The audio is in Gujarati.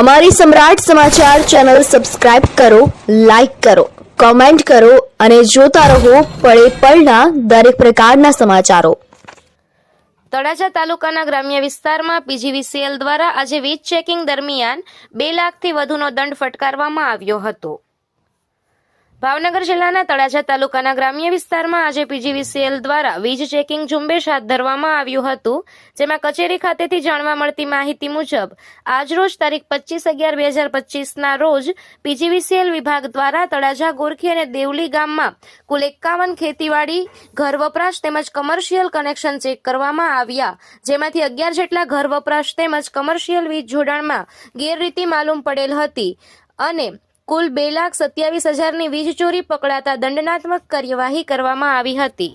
અમારી સમ્રાટ સમાચાર ચેનલ સબસ્ક્રાઇબ કરો, લાઇક કરો, કોમેન્ટ કરો અને જોતા રહો પળે પળના દરેક પ્રકારના સમાચારો. તળાજા તાલુકાના ગ્રામ્ય વિસ્તારમાં પીજીવીસીએલ દ્વારા આજે વીજ ચેકિંગ દરમિયાન બે લાખથી વધુનો દંડ ફટકારવામાં આવ્યો હતો. ભાવનગર જિલ્લાના તળાજા તાલુકાના ગ્રામ્ય વિસ્તારમાં આજે પીજીવીસીએલ દ્વારા વીજ ચેકિંગ ઝુંબેશ હાથ ધરવામાં આવ્યું હતું, જેમાં કચેરી ખાતેથી જાણવા મળતી માહિતી મુજબ આજરોજ તારીખ પચીસ અગિયાર બે હજાર પચીસના રોજ પીજીવીસીએલ વિભાગ દ્વારા તળાજા ગોરખી અને દેવલી ગામમાં કુલ એકાવન ખેતીવાડી ઘર વપરાશ તેમજ કમર્શિયલ કનેક્શન ચેક કરવામાં આવ્યા, જેમાંથી અગિયાર જેટલા ઘર વપરાશ તેમજ કમર્શિયલ વીજ જોડાણમાં ગેરરીતિ માલુમ પડેલ હતી. અને કુલ બે લાખ સત્યાવીસ હજારની વીજ ચોરી પકડાતા દંડનાત્મક કાર્યવાહી કરવામાં આવી હતી.